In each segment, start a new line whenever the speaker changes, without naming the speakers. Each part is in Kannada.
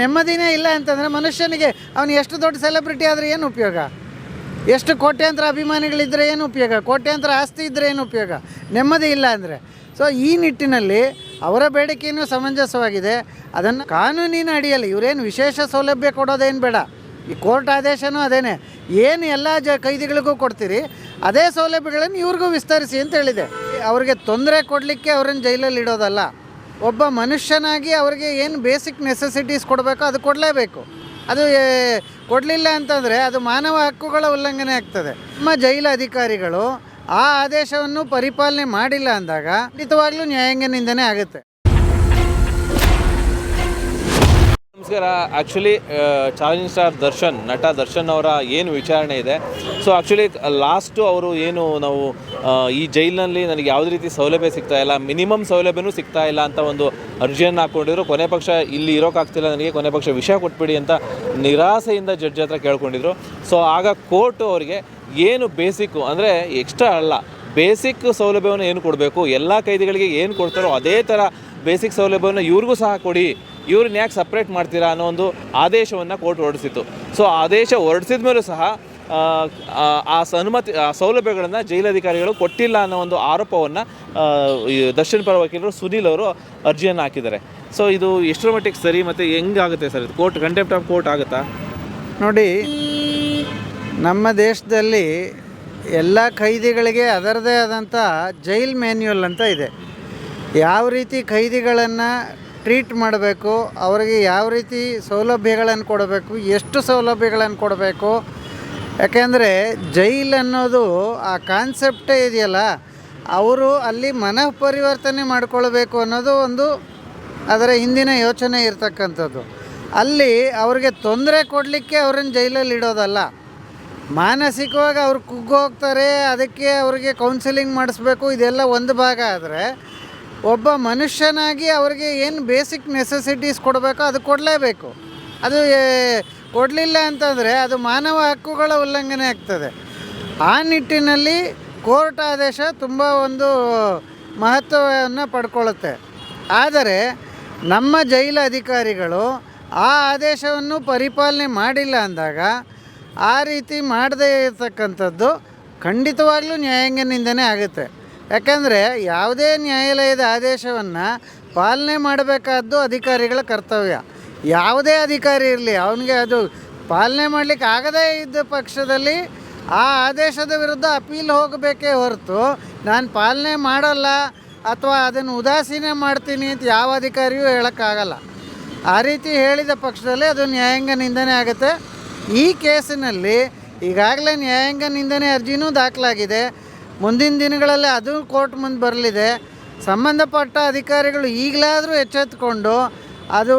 ನೆಮ್ಮದಿನೇ ಇಲ್ಲ ಅಂತಂದರೆ ಮನುಷ್ಯನಿಗೆ ಅವನು ಎಷ್ಟು ದೊಡ್ಡ ಸೆಲೆಬ್ರಿಟಿ ಆದರೆ ಏನು ಉಪಯೋಗ? ಎಷ್ಟು ಕೋಟ್ಯಾಂತರ ಅಭಿಮಾನಿಗಳಿದ್ದರೆ ಏನು ಉಪಯೋಗ? ಕೋಟ್ಯಾಂತರ ಆಸ್ತಿ ಇದ್ದರೆ ಏನು ಉಪಯೋಗ? ನೆಮ್ಮದಿ ಇಲ್ಲ ಅಂದರೆ. ಸೊ ಈ ನಿಟ್ಟಿನಲ್ಲಿ ಅವರ ಬೇಡಿಕೆಯೂ ಸಮಂಜಸವಾಗಿದೆ. ಅದನ್ನು ಕಾನೂನಿನ ಅಡಿಯಲ್ಲಿ ಇವರೇನು ವಿಶೇಷ ಸೌಲಭ್ಯ ಕೊಡೋದೇನು ಬೇಡ. ಈ ಕೋರ್ಟ್ ಆದೇಶನೂ ಅದೇನೆ. ಏನು ಎಲ್ಲ ಜ ಕೈದಿಗಳಿಗೂ ಕೊಡ್ತೀರಿ, ಅದೇ ಸೌಲಭ್ಯಗಳನ್ನು ಇವ್ರಿಗೂ ವಿಸ್ತರಿಸಿ ಅಂತ ಹೇಳಿದೆ. ಅವರಿಗೆ ತೊಂದರೆ ಕೊಡಲಿಕ್ಕೆ ಅವ್ರನ್ನ ಜೈಲಲ್ಲಿ ಇಡೋದಲ್ಲ. ಒಬ್ಬ ಮನುಷ್ಯನಾಗಿ ಅವರಿಗೆ ಏನು ಬೇಸಿಕ್ ನೆಸೆಸಿಟೀಸ್ ಕೊಡಬೇಕೋ ಅದು ಕೊಡಲೇಬೇಕು. ಅದು ಕೊಡಲಿಲ್ಲ ಅಂತಂದರೆ ಅದು ಮಾನವ ಹಕ್ಕುಗಳ ಉಲ್ಲಂಘನೆ ಆಗ್ತದೆ. ನಮ್ಮ ಜೈಲು ಅಧಿಕಾರಿಗಳು ಆ ಆದೇಶವನ್ನು ಪರಿಪಾಲನೆ ಮಾಡಿಲ್ಲ ಅಂದಾಗ ಖಂಡಿತವಾಗ್ಲೂ ನ್ಯಾಯಾಂಗ ನಿಂದನೆ ಆಗುತ್ತೆ.
ನಮಸ್ಕಾರ ಆ್ಯಕ್ಚುಲಿ ಚಾಲೆಂಜಿಂಗ್ ಸ್ಟಾರ್ ದರ್ಶನ್, ನಟ ದರ್ಶನ್ ಅವರ ಏನು ವಿಚಾರಣೆ ಇದೆ. ಸೊ ಆ್ಯಕ್ಚುಲಿ ಲಾಸ್ಟು ಅವರು ಏನು ನಾವು ಈ ಜೈಲಿನಲ್ಲಿ ನನಗೆ ಯಾವುದೇ ರೀತಿ ಸೌಲಭ್ಯ ಸಿಗ್ತಾ ಇಲ್ಲ ಮಿನಿಮಮ್ ಸೌಲಭ್ಯನೂ ಸಿಗ್ತಾ ಇಲ್ಲ ಅಂತ ಒಂದು ಅರ್ಜಿಯನ್ನು ಹಾಕ್ಕೊಂಡಿದ್ರು. ಕೊನೆ ಪಕ್ಷ ಇಲ್ಲಿ ಇರೋಕ್ಕಾಗ್ತಿಲ್ಲ ನನಗೆ, ಕೊನೆ ಪಕ್ಷ ವಿಷಯ ಕೊಟ್ಬಿಡಿ ಅಂತ ನಿರಾಸೆಯಿಂದ ಜಡ್ಜ್ ಹತ್ರ ಕೇಳ್ಕೊಂಡಿದ್ರು. ಸೊ ಆಗ ಕೋರ್ಟು ಅವರಿಗೆ ಏನು ಬೇಸಿಕ್ಕು ಅಂದರೆ ಎಕ್ಸ್ಟ್ರಾ ಅಲ್ಲ ಬೇಸಿಕ್ ಸೌಲಭ್ಯವನ್ನು ಏನು ಕೊಡಬೇಕು, ಎಲ್ಲ ಕೈದಿಗಳಿಗೆ ಏನು ಕೊಡ್ತಾರೋ ಅದೇ ಥರ ಬೇಸಿಕ್ ಸೌಲಭ್ಯವನ್ನು ಇವ್ರಿಗೂ ಸಹ ಕೊಡಿ ಇವ್ರನ್ನ ಯಾಕೆ ಸಪ್ರೇಟ್ ಮಾಡ್ತೀರಾ ಅನ್ನೋ ಒಂದು ಆದೇಶವನ್ನು ಕೋರ್ಟ್ ಹೊರಡಿಸಿತ್ತು. ಸೊ ಆದೇಶ ಹೊರಡಿಸಿದ ಮೇಲೂ ಸಹ ಆ, ಅನುಮತಿ ಆ ಸೌಲಭ್ಯಗಳನ್ನು ಜೈಲಧಿಕಾರಿಗಳು ಕೊಟ್ಟಿಲ್ಲ ಅನ್ನೋ ಒಂದು ಆರೋಪವನ್ನು ದರ್ಶನ್ ಪರ ವಕೀಲರು ಸುನೀಲ್ ಅವರು ಅರ್ಜಿಯನ್ನು ಹಾಕಿದ್ದಾರೆ. ಸೊ ಇದು ಎಷ್ಟರ ಮಟ್ಟಿಗೆ ಸರಿ ಮತ್ತು ಹೆಂಗಾಗುತ್ತೆ ಸರ್ ಇದು? ಕೋರ್ಟ್ ಕಂಟೆಂಪ್ಟ್ ಆಫ್ ಕೋರ್ಟ್ ಆಗುತ್ತಾ?
ನೋಡಿ ನಮ್ಮ ದೇಶದಲ್ಲಿ ಎಲ್ಲ ಖೈದಿಗಳಿಗೆ ಅದರದೇ ಆದಂಥ ಜೈಲ್ ಮ್ಯಾನ್ಯುಯಲ್ ಅಂತ ಇದೆ. ಯಾವ ರೀತಿ ಖೈದಿಗಳನ್ನು ಟ್ರೀಟ್ ಮಾಡಬೇಕು, ಅವರಿಗೆ ಯಾವ ರೀತಿ ಸೌಲಭ್ಯಗಳನ್ನು ಕೊಡಬೇಕು, ಎಷ್ಟು ಸೌಲಭ್ಯಗಳನ್ನು ಕೊಡಬೇಕು. ಯಾಕೆಂದರೆ ಜೈಲ್ ಅನ್ನೋದು ಆ ಕಾನ್ಸೆಪ್ಟೇ ಇದೆಯಲ್ಲ, ಅವರು ಅಲ್ಲಿ ಮನಃ ಪರಿವರ್ತನೆ ಮಾಡಿಕೊಳ್ಬೇಕು ಅನ್ನೋದು ಒಂದು ಅದರ ಹಿಂದಿನ ಯೋಚನೆ ಇರತಕ್ಕಂಥದ್ದು. ಅಲ್ಲಿ ಅವ್ರಿಗೆ ತೊಂದರೆ ಕೊಡಲಿಕ್ಕೆ ಅವ್ರನ್ನ ಜೈಲಲ್ಲಿ ಇಡೋದಲ್ಲ. ಮಾನಸಿಕವಾಗಿ ಅವ್ರು ಕುಗ್ಗೋಗ್ತಾರೆ ಅದಕ್ಕೆ ಅವ್ರಿಗೆ ಕೌನ್ಸಿಲಿಂಗ್ ಮಾಡಿಸ್ಬೇಕು, ಇದೆಲ್ಲ ಒಂದು ಭಾಗ ಆದರೆ ಒಬ್ಬ ಮನುಷ್ಯನಾಗಿ ಅವರಿಗೆ ಏನು ಬೇಸಿಕ್ ನೆಸೆಸಿಟೀಸ್ ಕೊಡಬೇಕೋ ಅದು ಕೊಡಲೇಬೇಕು. ಅದು ಕೊಡಲಿಲ್ಲ ಅಂತಂದರೆ ಅದು ಮಾನವ ಹಕ್ಕುಗಳ ಉಲ್ಲಂಘನೆ ಆಗ್ತದೆ. ಆ ನಿಟ್ಟಿನಲ್ಲಿ ಕೋರ್ಟ್ ಆದೇಶ ತುಂಬ ಒಂದು ಮಹತ್ವವನ್ನು ಪಡ್ಕೊಳ್ಳುತ್ತೆ ಆದರೆ ನಮ್ಮ ಜೈಲು ಅಧಿಕಾರಿಗಳು ಆ ಆದೇಶವನ್ನು ಪರಿಪಾಲನೆ ಮಾಡಿಲ್ಲ ಅಂದಾಗ ಆ ರೀತಿ ಮಾಡದೇ ಇರತಕ್ಕಂಥದ್ದು ಖಂಡಿತವಾಗ್ಲೂ ನ್ಯಾಯಾಂಗ ನಿಂದನೆ ಆಗುತ್ತೆ. ಯಾಕಂದರೆ ಯಾವುದೇ ನ್ಯಾಯಾಲಯದ ಆದೇಶವನ್ನು ಪಾಲನೆ ಮಾಡಬೇಕಾದ್ದು ಅಧಿಕಾರಿಗಳ ಕರ್ತವ್ಯ. ಯಾವುದೇ ಅಧಿಕಾರಿ ಇರಲಿ, ಅವನಿಗೆ ಅದು ಪಾಲನೆ ಮಾಡಲಿಕ್ಕೆ ಆಗದೇ ಇದ್ದ ಪಕ್ಷದಲ್ಲಿ ಆ ಆದೇಶದ ವಿರುದ್ಧ ಅಪೀಲ್ ಹೋಗಬೇಕೇ ಹೊರತು ನಾನು ಪಾಲನೆ ಮಾಡಲ್ಲ ಅಥವಾ ಅದನ್ನು ಉದಾಸೀನ ಮಾಡ್ತೀನಿ ಅಂತ ಯಾವ ಅಧಿಕಾರಿಯೂ ಹೇಳೋಕ್ಕಾಗಲ್ಲ. ಆ ರೀತಿ ಹೇಳಿದ ಪಕ್ಷದಲ್ಲಿ ಅದು ನ್ಯಾಯಾಂಗ ನಿಂದನೆ ಆಗುತ್ತೆ. ಈ ಕೇಸಿನಲ್ಲಿ ಈಗಾಗಲೇ ನ್ಯಾಯಾಂಗ ನಿಂದನೆ ಅರ್ಜಿನೂ ದಾಖಲಾಗಿದೆ. ಮುಂದಿನ ದಿನಗಳಲ್ಲಿ ಅದು ಕೋರ್ಟ್ ಮುಂದೆ ಬರಲಿದೆ. ಸಂಬಂಧಪಟ್ಟ ಅಧಿಕಾರಿಗಳು ಈಗಲಾದರೂ ಎಚ್ಚೆತ್ತುಕೊಂಡು ಅದು,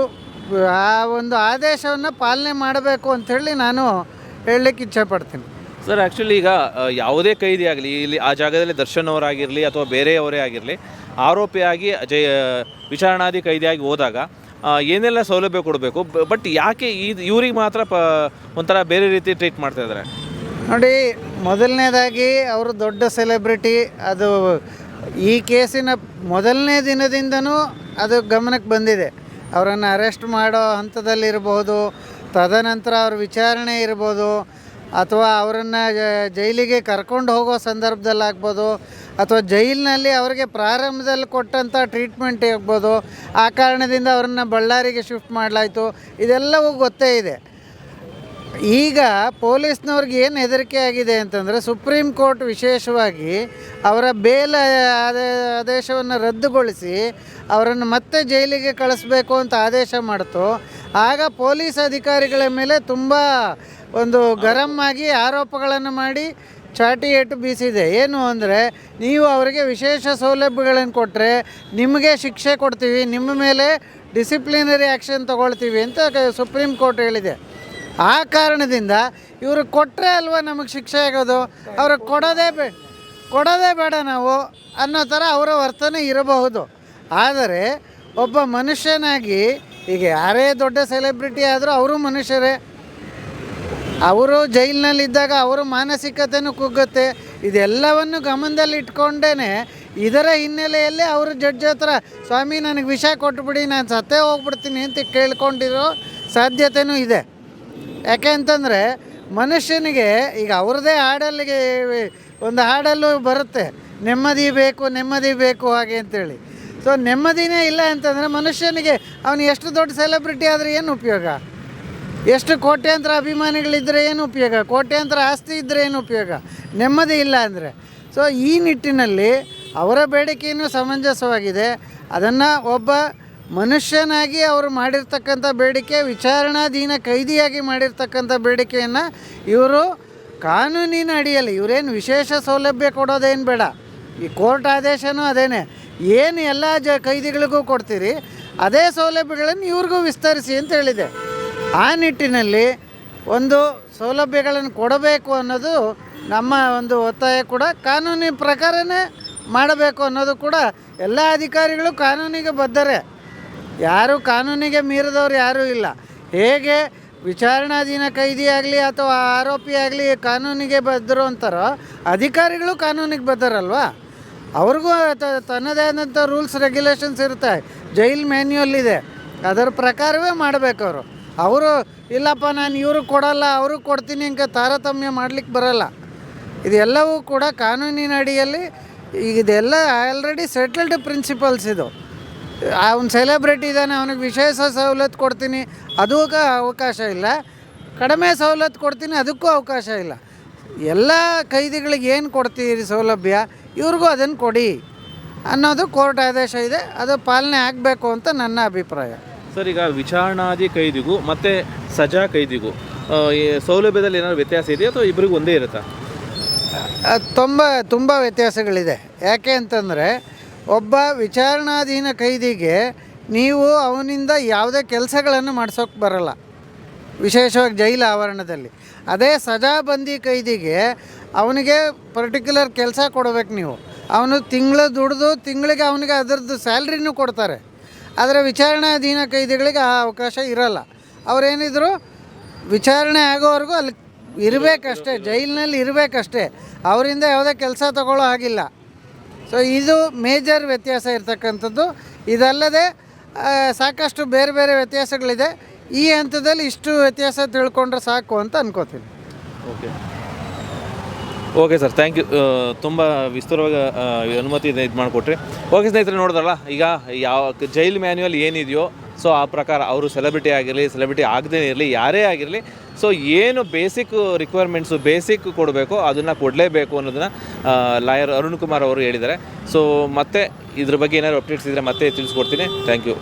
ಆ ಒಂದು ಆದೇಶವನ್ನು ಪಾಲನೆ ಮಾಡಬೇಕು ಅಂಥೇಳಿ ನಾನು ಹೇಳಲಿಕ್ಕೆ ಇಚ್ಛೆಪಡ್ತೀನಿ
ಸರ್ ಆ್ಯಕ್ಚುಲಿ ಈಗ ಯಾವುದೇ ಕೈದಿ ಆಗಲಿ, ಇಲ್ಲಿ ಆ ಜಾಗದಲ್ಲಿ ದರ್ಶನ್ ಅವರಾಗಿರಲಿ ಅಥವಾ ಬೇರೆಯವರೇ ಆಗಿರಲಿ, ಆರೋಪಿಯಾಗಿ ಜಯ, ವಿಚಾರಣಾಧಿ ಕೈದಿಯಾಗಿ ಹೋದಾಗ ಏನೆಲ್ಲ ಸೌಲಭ್ಯ ಕೊಡಬೇಕು? ಬಟ್ ಯಾಕೆ ಇದು ಇವ್ರಿಗೆ ಮಾತ್ರ ಪ, ಒಂಥರ ಬೇರೆ ರೀತಿ ಟ್ರೀಟ್ ಮಾಡ್ತಾ ಇದ್ದಾರೆ?
ನೋಡಿ, ಮೊದಲನೇದಾಗಿ ಅವರು ದೊಡ್ಡ ಸೆಲೆಬ್ರಿಟಿ. ಅದು ಈ ಕೇಸಿನ ಮೊದಲನೇ ದಿನದಿಂದನೂ ಅದು ಗಮನಕ್ಕೆ ಬಂದಿದೆ. ಅವರನ್ನು ಅರೆಸ್ಟ್ ಮಾಡೋ ಹಂತದಲ್ಲಿರ್ಬೋದು ತದನಂತರ ಅವ್ರ ವಿಚಾರಣೆ ಇರ್ಬೋದು, ಅಥವಾ ಅವರನ್ನು ಜೈಲಿಗೆ ಕರ್ಕೊಂಡು ಹೋಗೋ ಸಂದರ್ಭದಲ್ಲಿ ಆಗ್ಬೋದು, ಅಥವಾ ಜೈಲಿನಲ್ಲಿ ಅವರಿಗೆ ಪ್ರಾರಂಭದಲ್ಲಿ ಕೊಟ್ಟಂಥ ಟ್ರೀಟ್ಮೆಂಟ್ ಆಗ್ಬೋದು, ಆ ಕಾರಣದಿಂದ ಅವರನ್ನು ಬಳ್ಳಾರಿಗೆ ಶಿಫ್ಟ್ ಮಾಡಲಾಯಿತು. ಇದೆಲ್ಲವೂ ಗೊತ್ತೇ ಇದೆ. ಈಗ ಪೊಲೀಸ್ನವ್ರಿಗೆ ಏನು ಹೆದರಿಕೆ ಆಗಿದೆ ಅಂತಂದರೆ ಸುಪ್ರೀಂ ಕೋರ್ಟ್ ವಿಶೇಷವಾಗಿ ಅವರ ಬೇಲ ಆದೇ ಆದೇಶವನ್ನು ರದ್ದುಗೊಳಿಸಿ ಅವರನ್ನು ಮತ್ತೆ ಜೈಲಿಗೆ ಕಳಿಸ್ಬೇಕು ಅಂತ ಆದೇಶ ಮಾಡ್ತು. ಆಗ ಪೊಲೀಸ್ ಅಧಿಕಾರಿಗಳ ಮೇಲೆ ತುಂಬ ಒಂದು ಗರಂ ಆಗಿ ಆರೋಪಗಳನ್ನು ಮಾಡಿ ಚಾಟಿ ಏಟು ಬೀಸಿದೆ. ಏನು ಅಂದರೆ ನೀವು ಅವರಿಗೆ ವಿಶೇಷ ಸೌಲಭ್ಯಗಳನ್ನು ಕೊಟ್ಟರೆ ನಿಮಗೆ ಶಿಕ್ಷೆ ಕೊಡ್ತೀವಿ, ನಿಮ್ಮ ಮೇಲೆ ಡಿಸಿಪ್ಲಿನರಿ ಆ್ಯಕ್ಷನ್ ತಗೊಳ್ತೀವಿ ಅಂತ ಸುಪ್ರೀಂ ಕೋರ್ಟ್ ಹೇಳಿದೆ. ಆ ಕಾರಣದಿಂದ ಇವರು ಕೊಟ್ಟರೆ ಅಲ್ವಾ ನಮಗೆ ಶಿಕ್ಷೆ ಆಗೋದು? ಅವ್ರಿಗೆ ಕೊಡೋದೇ ಬೇ, ಕೊಡೋದೇ ಬೇಡ ನಾವು ಅನ್ನೋ ಥರ ಅವರ ವರ್ತನೆ ಇರಬಹುದು. ಆದರೆ ಒಬ್ಬ ಮನುಷ್ಯನಾಗಿ ಈಗ ಯಾರೇ ದೊಡ್ಡ ಸೆಲೆಬ್ರಿಟಿ ಆದರೂ ಅವರು ಮನುಷ್ಯರೇ. ಅವರು ಜೈಲಿನಲ್ಲಿದ್ದಾಗ ಅವರ ಮಾನಸಿಕತೆಯೂ ಕುಗ್ಗುತ್ತೆ. ಇದೆಲ್ಲವನ್ನು ಗಮನದಲ್ಲಿ ಇಟ್ಕೊಂಡೇ ಇದರ ಹಿನ್ನೆಲೆಯಲ್ಲಿ ಅವರು ಜಡ್ಜ್ ಹತ್ರ, ಸ್ವಾಮಿ, ನನಗೆ ವಿಷ ಕೊಟ್ಬಿಡಿ, ನಾನು ಸತ್ತೇ ಹೋಗ್ಬಿಡ್ತೀನಿ ಅಂತ ಕೇಳ್ಕೊಂಡಿರೋ ಸಾಧ್ಯತೆಯೂ ಇದೆ. ಯಾಕೆ ಅಂತಂದರೆ ಮನುಷ್ಯನಿಗೆ ಈಗ ಅವ್ರದ್ದೇ ಹಾಡಲ್ಲಿಗೆ ಒಂದು ಹಾಡಲ್ಲೂ ಬರುತ್ತೆ, ನೆಮ್ಮದಿ ಬೇಕು ನೆಮ್ಮದಿ ಬೇಕು ಹಾಗೆ ಅಂತೇಳಿ. ಸೊ ನೆಮ್ಮದಿನೇ ಇಲ್ಲ ಅಂತಂದರೆ ಮನುಷ್ಯನಿಗೆ ಅವನು ಎಷ್ಟು ದೊಡ್ಡ ಸೆಲೆಬ್ರಿಟಿ ಆದರೆ ಏನು ಉಪಯೋಗ? ಎಷ್ಟು ಕೋಟ್ಯಾಂತರ ಅಭಿಮಾನಿಗಳಿದ್ದರೆ ಏನು ಉಪಯೋಗ? ಕೋಟ್ಯಾಂತರ ಆಸ್ತಿ ಇದ್ದರೆ ಏನು ಉಪಯೋಗ? ನೆಮ್ಮದಿ ಇಲ್ಲ ಅಂದರೆ. ಸೊ ಈ ನಿಟ್ಟಿನಲ್ಲಿ ಅವರ ಬೇಡಿಕೆಯೂ ಸಮಂಜಸವಾಗಿದೆ. ಅದನ್ನು ಒಬ್ಬ ಮನುಷ್ಯನಾಗಿ ಅವರು ಮಾಡಿರ್ತಕ್ಕಂಥ ಬೇಡಿಕೆ, ವಿಚಾರಣಾಧೀನ ಕೈದಿಯಾಗಿ ಮಾಡಿರ್ತಕ್ಕಂಥ ಬೇಡಿಕೆಯನ್ನು ಇವರು ಕಾನೂನಿನ ಅಡಿಯಲ್ಲಿ ಇವರೇನು ವಿಶೇಷ ಸೌಲಭ್ಯ ಕೊಡೋದೇನು ಬೇಡ. ಈ ಕೋರ್ಟ್ ಆದೇಶನೂ ಅದೇನೆ. ಏನು ಎಲ್ಲ ಜ ಕೈದಿಗಳಿಗೂ ಕೊಡ್ತೀರಿ, ಅದೇ ಸೌಲಭ್ಯಗಳನ್ನು ಇವ್ರಿಗೂ ವಿಸ್ತರಿಸಿ ಅಂತ ಹೇಳಿದೆ. ಆ ನಿಟ್ಟಿನಲ್ಲಿ ಒಂದು ಸೌಲಭ್ಯಗಳನ್ನು ಕೊಡಬೇಕು ಅನ್ನೋದು ನಮ್ಮ ಒಂದು ಒತ್ತಾಯ ಕೂಡ ಕಾನೂನಿನ ಪ್ರಕಾರನೇ ಮಾಡಬೇಕು ಅನ್ನೋದು ಕೂಡ ಎಲ್ಲ ಅಧಿಕಾರಿಗಳು ಕಾನೂನಿಗೆ ಬದ್ಧರೇ. ಯಾರು ಕಾನೂನಿಗೆ ಮೀರಿದವ್ರು ಯಾರೂ ಇಲ್ಲ. ಹೇಗೆ ವಿಚಾರಣಾಧೀನ ಕೈದಿ ಆಗಲಿ ಅಥವಾ ಆರೋಪಿ ಆಗಲಿ ಕಾನೂನಿಗೆ ಬದ್ಧರು ಅಂತಾರೋ, ಅಧಿಕಾರಿಗಳು ಕಾನೂನಿಗೆ ಬದ್ಧರಲ್ವಾ? ಅವ್ರಿಗೂ ತನ್ನದೇ ಆದಂಥ ರೂಲ್ಸ್, ರೆಗ್ಯುಲೇಷನ್ಸ್ ಇರುತ್ತೆ. ಜೈಲ್ ಮ್ಯಾನ್ಯುವಲ್ ಇದೆ. ಅದರ ಪ್ರಕಾರವೇ ಮಾಡಬೇಕು ಅವರು. ಅವರು, ಇಲ್ಲಪ್ಪ, ನಾನು ಇವ್ರಿಗೆ ಕೊಡಲ್ಲ, ಅವ್ರಿಗೆ ಕೊಡ್ತೀನಿ ಅಂತ ತಾರತಮ್ಯ ಮಾಡ್ಲಿಕ್ಕೆ ಬರಲ್ಲ. ಇದೆಲ್ಲವೂ ಕೂಡ ಕಾನೂನಿನ ಅಡಿಯಲ್ಲಿ, ಇದೆಲ್ಲ ಆಲ್ರೆಡಿ ಸೆಟಲ್ಡ್ ಪ್ರಿನ್ಸಿಪಲ್ಸ್ ಇದು. ಅವ್ನು ಸೆಲೆಬ್ರಿಟಿ ಇದ್ದಾನೆ ಅವನಿಗೆ ವಿಶೇಷ ಸವಲತ್ತು ಕೊಡ್ತೀನಿ. ಅದೂ ಅವಕಾಶ ಇಲ್ಲ. ಕಡಿಮೆ ಸವಲತ್ತು ಕೊಡ್ತೀನಿ ಅದಕ್ಕೂ ಅವಕಾಶ ಇಲ್ಲ. ಎಲ್ಲ ಕೈದಿಗಳಿಗೆ ಏನು ಕೊಡ್ತೀರಿ ಸೌಲಭ್ಯ? ಇವ್ರಿಗೂ ಅದನ್ನು ಕೊಡಿ. ಅನ್ನೋದು ಕೋರ್ಟ್ ಆದೇಶ ಇದೆ. ಅದು ಪಾಲನೆ ಆಗಬೇಕು ಅಂತ ನನ್ನ ಅಭಿಪ್ರಾಯ.
ಸರ್ ಈಗ ವಿಚಾರಣಾಧಿ ಕೈದಿಗೂ ಮತ್ತು ಸಜಾ ಕೈದಿಗೂ ಈ ಸೌಲಭ್ಯದಲ್ಲಿ ಏನಾದ್ರು ವ್ಯತ್ಯಾಸ ಇದೆಯಾ ಅಥವಾ ಇಬ್ಬರಿಗೂ ಒಂದೇ ಇರುತ್ತಾ?
ತುಂಬ ತುಂಬ ವ್ಯತ್ಯಾಸಗಳಿದೆ. ಯಾಕೆ ಅಂತಂದರೆ ಒಬ್ಬ ವಿಚಾರಣಾಧೀನ ಕೈದಿಗೆ ನೀವು ಅವನಿಂದ ಯಾವುದೇ ಕೆಲಸಗಳನ್ನು ಮಾಡಿಸೋಕೆ ಬರಲ್ಲ. ವಿಶೇಷವಾಗಿ ಜೈಲು ಆವರಣದಲ್ಲಿ. ಅದೇ ಸಜಾಬಂದಿ ಕೈದಿಗೆ ಅವನಿಗೆ ಪರ್ಟಿಕ್ಯುಲರ್ ಕೆಲಸ ಕೊಡಬೇಕು ನೀವು. ಅವನು ತಿಂಗಳು ದುಡಿದು ತಿಂಗಳಿಗೆ ಅವನಿಗೆ ಅದರದ್ದು ಸ್ಯಾಲ್ರಿನೂ ಕೊಡ್ತಾರೆ. ಆದರೆ ವಿಚಾರಣಾಧೀನ ಕೈದಿಗಳಿಗೆ ಆ ಅವಕಾಶ ಇರಲ್ಲ. ಅವರೇನಿದ್ರು ವಿಚಾರಣೆ ಆಗೋವರೆಗೂ ಅಲ್ಲಿ ಇರಬೇಕಷ್ಟೇ, ಜೈಲಿನಲ್ಲಿ ಇರಬೇಕಷ್ಟೇ. ಅವರಿಂದ ಯಾವುದೇ ಕೆಲಸ ತಗೊಳ್ಳೋ ಹಾಗಿಲ್ಲ. ಸೊ ಇದು ಮೇಜರ್ ವ್ಯತ್ಯಾಸ ಇರ್ತಕ್ಕಂಥದ್ದು. ಇದಲ್ಲದೆ ಸಾಕಷ್ಟು ಬೇರೆ ಬೇರೆ ವ್ಯತ್ಯಾಸಗಳಿದೆ. ಈ ಹಂತದಲ್ಲಿ ಇಷ್ಟು ವ್ಯತ್ಯಾಸ ತಿಳ್ಕೊಂಡ್ರೆ ಸಾಕು ಅಂತ ಅನ್ಕೋತೀನಿ.
Okay okay sir thank you ತುಂಬ ವಿಸ್ತಾರವಾಗಿ ಅನುಮತಿ ಇದು ಮಾಡಿಕೊಟ್ರಿ. ಓಕೆ ಸ್ನೇಹಿತರೆ, ನೋಡಿದ್ರಲ್ಲ, ಈಗ ಯಾವ, ಜೈಲ್ ಮ್ಯಾನ್ಯುವಲ್ ಏನಿದೆಯೋ ಸೊ ಆ ಪ್ರಕಾರ ಅವರು ಸೆಲೆಬ್ರಿಟಿ ಆಗಿರಲಿ ಸೆಲೆಬ್ರಿಟಿ ಆಗದೇ ಇರಲಿ, ಯಾರೇ ಆಗಿರಲಿ ಸೊ ಏನು ಬೇಸಿಕ್ ರಿಕ್ವೈರ್ಮೆಂಟ್ಸು ಬೇಸಿಕ್ ಕೊಡಬೇಕು ಅದನ್ನು ಕೊಡಲೇಬೇಕು ಅನ್ನೋದನ್ನು ಲಾಯರ್ ಅರುಣ್ ಕುಮಾರ್ ಅವರು ಹೇಳಿದ್ದಾರೆ. ಸೊ ಮತ್ತೆ ಇದ್ರ ಬಗ್ಗೆ ಏನಾದರೂ ಅಪ್ಡೇಟ್ಸ್ ಇದ್ದರೆ ಮತ್ತೆ ತಿಳಿಸ್ಕೊಡ್ತೀನಿ. Thank you